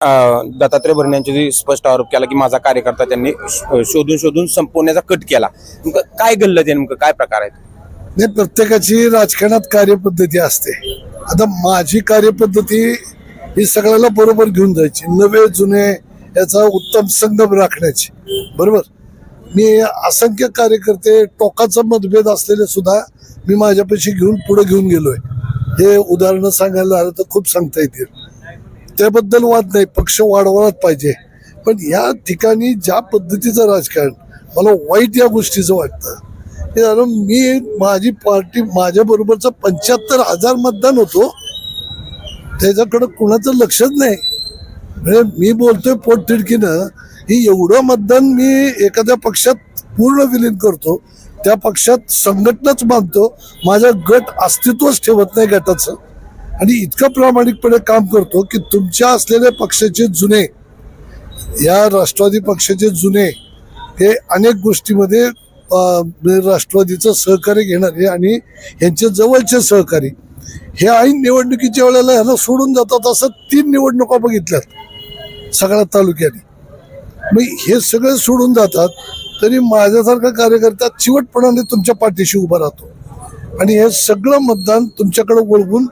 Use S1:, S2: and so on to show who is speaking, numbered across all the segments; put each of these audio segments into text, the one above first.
S1: दत्तात्रय भरणे यांची स्पष्ट आरोप केला की माझा कार्यकर्ता त्यांनी शोधून शोधून संपवण्याचा कट केला. नेमकं काय घडलं ते? नेमकं काय प्रकार आहेत?
S2: नाही प्रत्येकाची राजकारणात कार्यपद्धती असते. आता माझी कार्यपद्धती ही सगळ्याला बरोबर घेऊन जायची. नवे जुने याचा उत्तम संगम राखण्याची. बरोबर? मी असंख्य कार्यकर्ते टोकाचा मतभेद असलेले सुद्धा मी माझ्यापाशी घेऊन पुढे घेऊन गेलोय. हे उदाहरणं सांगायला आलं तर खूप सांगता येतील. त्याबद्दल वाद नाही पक्ष वाढवायलाच पाहिजे. पण या ठिकाणी ज्या पद्धतीचं राजकारण मला वाईट या गोष्टीचं वाटतं. हे झालं मी माझी पार्टी माझ्या बरोबरचं पंच्याहत्तर हजार मतदान होतो. त्याच्याकडं कुणाचं लक्षच नाही. म्हणजे मी बोलतोय पोटतिडकीनं ही एवढं मतदान मी एखाद्या पक्षात पूर्ण विलीन करतो. त्या पक्षात संघटनाच मानतो माझा गट अस्तित्वच ठेवत नाही गटाचं. आणि इतकं प्रामाणिकपणे काम करतो की तुमच्या असलेल्या पक्षाचे जुने या राष्ट्रवादी पक्षाचे जुने हे अनेक गोष्टीमध्ये म्हणजे राष्ट्रवादीचं सहकार्य घेणारे आणि यांचे जवळचे सहकारी हे ऐन निवडणुकीच्या वेळेला ह्याला सोडून जातात असं तीन निवडणुका बघितल्यात सगळ्या तालुक्याने. मग हे सगळे सोडून जातात तरी माझ्यासारखा कार्यकर्ता चिवटपणाने तुमच्या पाठीशी उभा राहतो. आणि हे सगळं मतदान तुमच्याकडे वळवून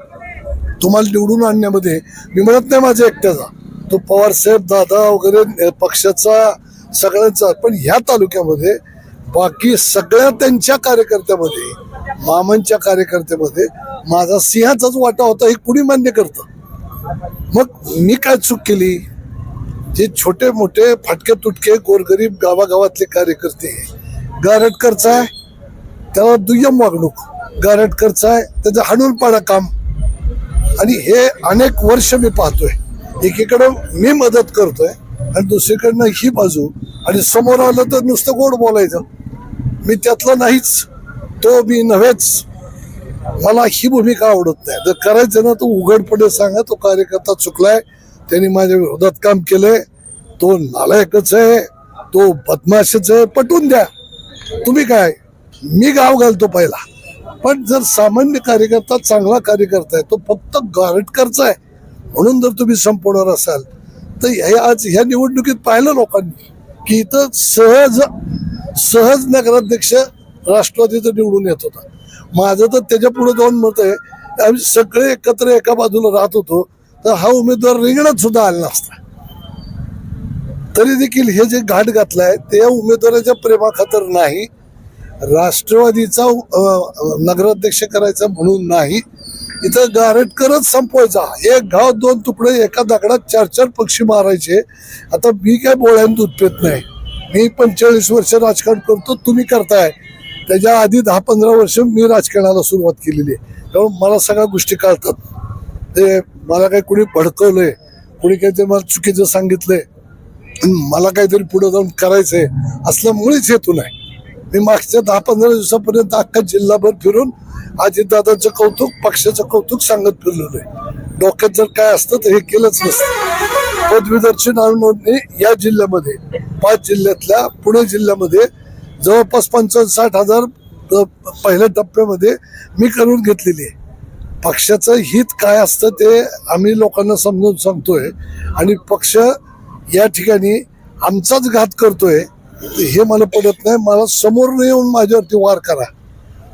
S2: तुम्हाला निवडून आणण्यामध्ये मी म्हणत नाही माझ्या एकट्याचा. तो पवार साहेब दादा वगैरे पक्षाचा सगळ्यांचा. पण ह्या तालुक्यामध्ये बाकी सगळ्या त्यांच्या कार्यकर्त्यामध्ये मामांच्या कार्यकर्त्यामध्ये माझा सिंहाचाच वाटा होता हे कुणी मान्य करतं? मग मी काय चूक केली? जे छोटे मोठे फाटके तुटके गोरगरीब गावागावातले कार्यकर्ते गारटकरचा आहे त्याला दुय्यम वागणूक. गारटकरचा आहे त्याचं हाणून पाडा काम. आणि हे अनेक वर्ष मी पाहतोय. एकीकडं मी मदत करतोय आणि दुसरीकडनं ही बाजू. आणि समोर आलं तर नुसतं गोड बोलायचं. मी त्यातलं नाहीच. तो मी नव्हेच. मला ही भूमिका आवडत नाही. जर करायचं ना तो उघडपणे सांगा तो कार्यकर्ता चुकलाय. त्यांनी माझ्या विरोधात काम केलंय. तो नालायकच आहे. तो बदमाशच आहे. पटवून द्या. तुम्ही काय? मी गाव घालतो पहिला. पण जर सामान्य कार्यकर्ता चांगला कार्यकर्ता आहे तो फक्त गारटकरचा आहे म्हणून जर तुम्ही संपवणार असाल तर हे आज ह्या निवडणुकीत पाहिलं लोकांनी की इथं सहज सहज नगराध्यक्ष राष्ट्रवादीचं निवडून येत होता. माझं तर त्याच्या पुढे जाऊन मत आहे आम्ही सगळे एकत्र एका बाजूला राहत होतो तर हा उमेदवार रिंगणात सुद्धा आला नसता. तरी देखील हे जे घाट घातलाय ते या उमेदवाराच्या प्रेमाखातर नाही राष्ट्रवादीचा नगराध्यक्ष करायचा म्हणून नाही. इथं गारटकरच संपवायचा. एक गाव दोन तुकडे एका दगडात चार चार पक्षी मारायचे. आता मी काय बोळ्यान दूध पेत नाही. मी पंचेचाळीस वर्ष राजकारण करतो तुम्ही करताय. त्याच्या आधी दहा पंधरा वर्ष मी राजकारणाला सुरुवात केलेली आहे. त्यामुळे मला सगळ्या गोष्टी कळतात. ते मला काही कुणी भडकवलंय कुणी काहीतरी मला चुकीचं सांगितलंय मला काहीतरी पुढे जाऊन करायचंय असलं मुळीच हेतू नाही. मी मागच्या दहा पंधरा दिवसापर्यंत अख्खा जिल्हाभर फिरून अजितदादांचं कौतुक पक्षाचं कौतुक सांगत फिरलेलो आहे डोक्यात जर काय असतं तर हे केलंच नसतं. पदवीधरची नाव नोंदणी या जिल्ह्यामध्ये पाच जिल्ह्यातल्या पुणे जिल्ह्यामध्ये जवळपास पंचावन्न साठ हजार पहिल्या टप्प्यामध्ये मी करून घेतलेली आहे. पक्षाचं हित काय असतं ते आम्ही लोकांना समजून सांगतोय आणि पक्ष या ठिकाणी आमचाच घात करतोय. हे मला पडत नाही मला समोर न येऊन माझ्यावरती वार करा.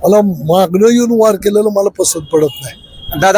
S2: मला मागणं येऊन वार केलेलं मला पसंत पडत नाही.
S1: दादा